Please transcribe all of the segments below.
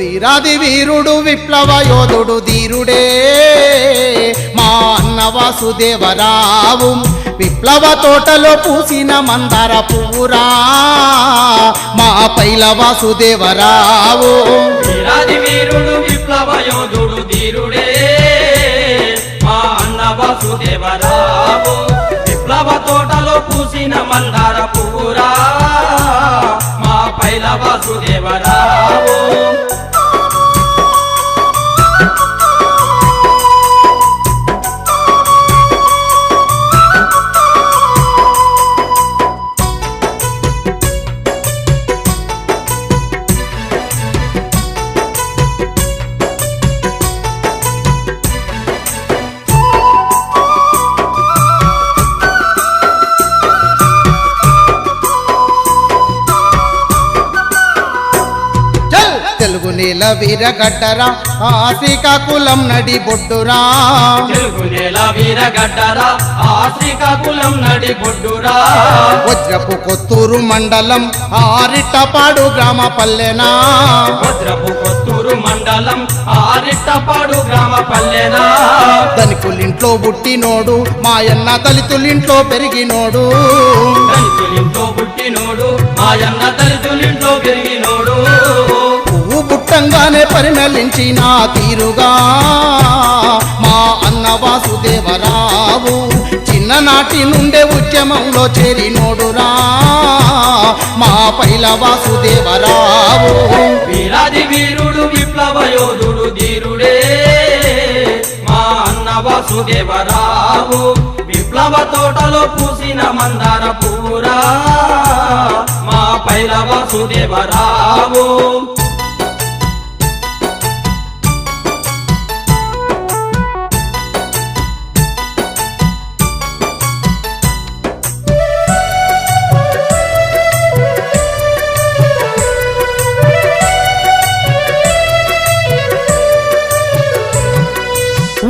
వీరాది వీరుడు విప్లవ యోధుడు ధీరుడే. మా అన్న వాసుదేవరావు విప్లవ తోటలో పూసిన మందార పువ్వురా. మా పైల వాసుదేవరావు వీరాది వీరుడు విప్లవ యోధుడు ధీరుడే. మా అన్న వాసుదేవరావు విప్లవ తోటలో పూసిన మందార పువ్వురా. మా పైల వాసుదేవరావు నేల వీరగడ్డరా ఆ శ్రీకాకుళం నడి బొడ్డురా. తెలుగు నేల వీరగడ్డరా ఆ శ్రీకాకుళం నడి బొడ్డురా. వజ్రపు కొత్తూరు మండలం ఆరిట్టపాడు గ్రామ పల్లెనా. భద్రపు కొత్తూరు మండలం ఆరిట్టపాడు గ్రామ పల్లెనా. ధనికులింట్లో పుట్టినోడు మాయన్న దళితులింట్లో పెరిగినోడు. దళితులింట్లో పుట్టినోడు మాయన్న దళితులింట్లో పెరిగినోడు. పువ్వు పరిమళించిన తీరుగా మా అన్న వాసుదేవరావు చిన్ననాటి నుండే ఉద్యమంలో చేరినోడురా మా పైల వాసుదేవరావు. వీరాది వీరుడు విప్లవ యోధుడు ధీరుడే మా అన్న వాసుదేవరావు. విప్లవ తోటలో పూసిన మందార పూరా మా పైల వాసుదేవరావు.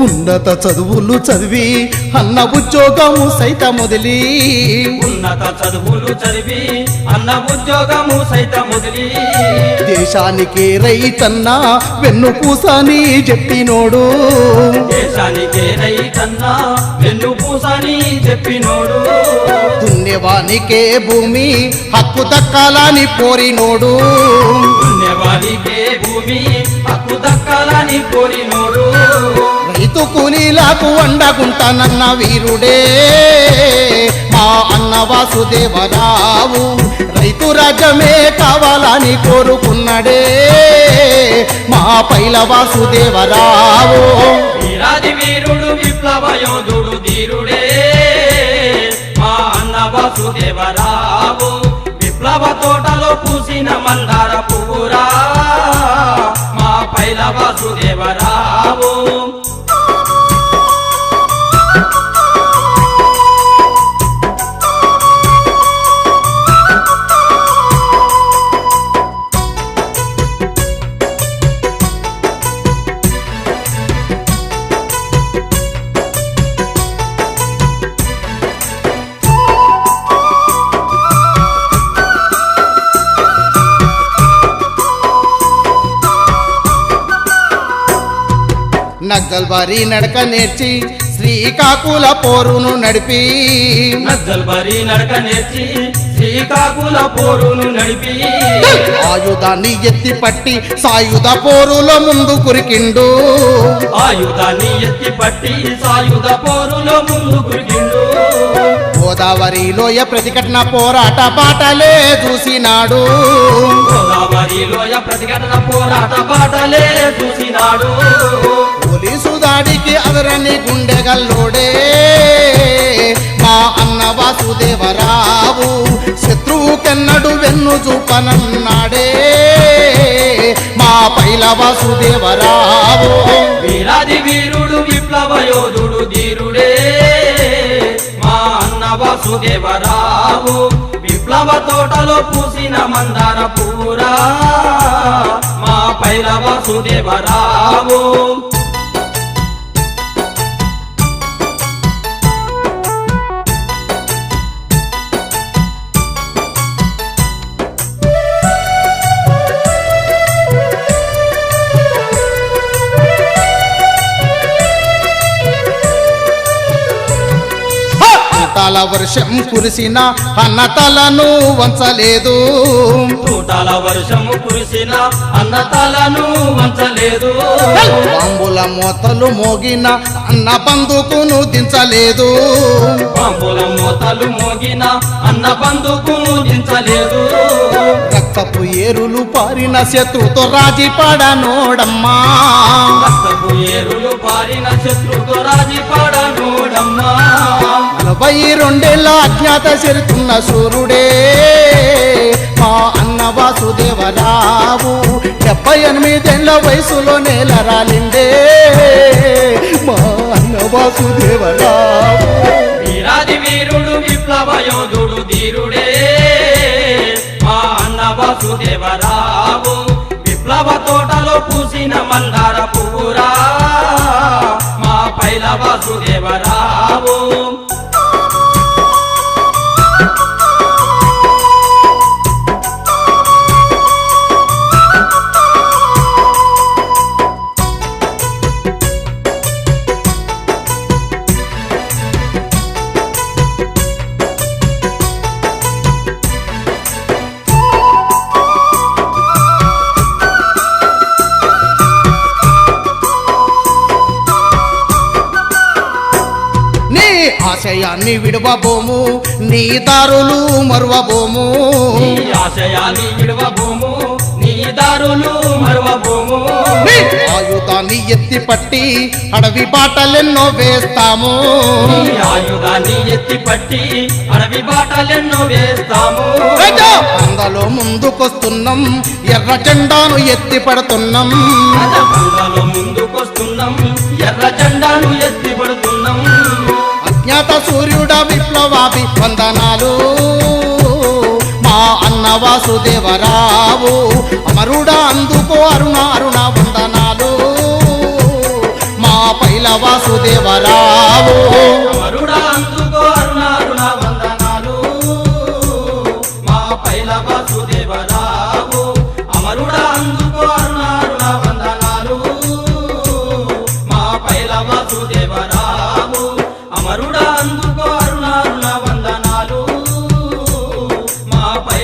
ఉన్నత చదువులు చదివి అన్న ఉద్యోగము సైతం వదిలి. ఉన్నత చదువులు చదివి అన్న ఉద్యోగము సైతం వదిలి. దేశానికి రైతన్న వెన్ను పూసని చెప్పినోడు. దేశానికే రైతన్నా వెన్ను పూసని చెప్పినోడు. దున్నేవానికే భూమి హక్కు దక్కాలని కోరినోడు. పుణ్యవాడికే భూమి హక్కు దక్కాలని కోరినోడు. రైతు కూలీలకు వండకుంటానన్న వీరుడే. మా అన్న వాసుదేవరావు రైతు రాజ్యమే కావాలని కోరుకున్నడే. మా పైల వాసుదేవరావు. వీరాది వీరుడు విప్లవ యోధుడు ధీరుడే. మా అన్న వాసుదేవరావు విప్లవ తోటలో పూసిన మందార పువ్వురా మా పైల వాసుదేవరావు. నగ్గల్వారి నడక నేర్చి శ్రీకాకుల పోరును నడిపి. నద్దల్బరి నడక నేర్చి శ్రీకాకుల పోరును నడిపి. ఆయుధాన్ని ఎత్తి పట్టి సాయుధ పోరులో ముందు కురికిండు. ఆయుధాన్ని ఎత్తి పట్టి సాయుధ పోరులో ముందు గురిగిండు గోదావరి లోయ ప్రతిఘటన పోరాట బాటలే చూసినాడు. గోదావరి లోయ ప్రతిఘటన పోరాట బాటలే చూసినాడు. వాడికి అదరని గుండెగల్లోడే. మా అన్న వాసుదేవరావు శత్రువు కెన్నడు వెన్ను చూపనన్నాడే. మా పైల వాసుదేవరావు వీరాది వీరుడు విప్లవ యోధుడు ధీరుడే. మా అన్న వాసుదేవరావు విప్లవ తోటలో పూసిన మందార పూరా. మా పైల వాసుదేవరావు తూటాల వర్షం కురిసిన అన్న తలను వంచలేదు. తూటాల వర్షము కురిసిన అన్న తలను వంచలేదు బాంబుల మోతలు మోగిన అన్న బందుకును దించలేదు. పాంపుల మోతలు మోగిన అన్న బందుకును దించలేదు. రక్తపు ఏరులు పారిన శత్రుతో రాజీ పడనోడమ్మా రక్తపు ఏరులు పారిన శత్రుతో రాజీ పాడనోడమ్మా నలభై రెండేళ్ళ అజ్ఞాత చెరుతున్న సూర్యుడే. మా అన్న వాసుదేవరావు డెబ్బై ఎనిమిదేళ్ళ వయసులో నేల రాలిందే. మా అన్న వాసుదేవరావు. వీరాది వీరుడు విప్లవ యోధుడు ధీరుడే. మా అన్న వాసుదేవరావు విప్లవ తోటలో పూసిన మందార పువ్వురా. మా పైల వాసుదేవరావు ఆశయాన్ని విడవబోము నీ దారులు మరువబోము. నీ ఆశయాన్ని విడవబోము నీ దారులు మరువబోము. నీ ఆయుధాన్ని ఎత్తి పట్టి అడవి బాటలెన్నో వేస్తాము. నీ ఆయుధాన్ని ఎత్తి పట్టి అడవి బాటలెన్నో వేస్తాము! అందులో ముందుకొస్తున్నాం ఎర్ర జెండాను ఎత్తి పడుతున్నాం. ముందుకొస్తున్నాం ఎర్ర జెండాను ఎత్తి అజ్ఞాత సూర్యుడ విప్లవాభి వందనాలు. మా అన్న వాసుదేవరావు అమరుడ అందుకో అరుణ అరుణ వందనాలు. మా పైల వాసుదేవరావు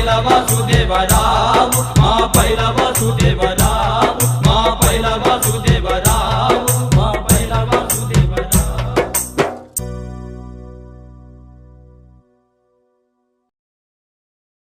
పైల వాసుదేవరావు మా పైల వాసుదేవరావు